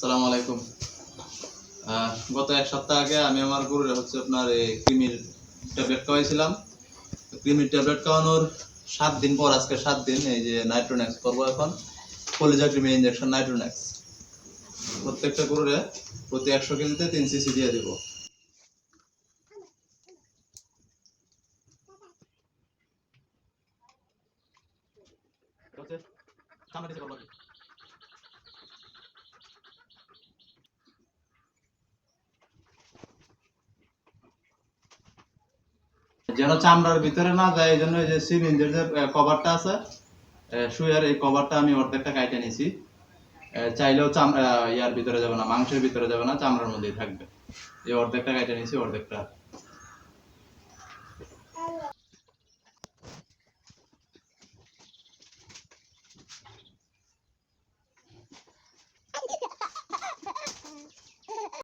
আসসালামু আলাইকুম। গত এক সপ্তাহ আগে আমি আমার গরুরে হচ্ছে আপনার এই কৃমির ট্যাবলেট খাওয়াইছিলাম। কৃমির ট্যাবলেট খাওয়ানোর সাত দিন পর, আজকে সাত দিন, এই যে নাইট্রোনেক্স করব এখন। কলিজা কৃমি ইঞ্জেকশন নাইট্রোনেক্স। প্রত্যেকটা গরুরে প্রতি একশো কেজিতে তিন সিসি দিয়ে দিব। সামনে দিতে পারব যেন চামড়ার ভিতরে না যায় এই জন্য যে সিলিন্ডার যে কভারটা আছে শুয়ার এই কভারটা আমি অর্ধেকটা কাইটে নিয়েছি চাইলেও চামড়া ইয়ার ভিতরে যাবে না, মাংসের ভিতরে যাবে না, চামড়ার মধ্যেই থাকবে। এই অর্ধেকটা কাইটে নিয়েছি অর্ধেকটা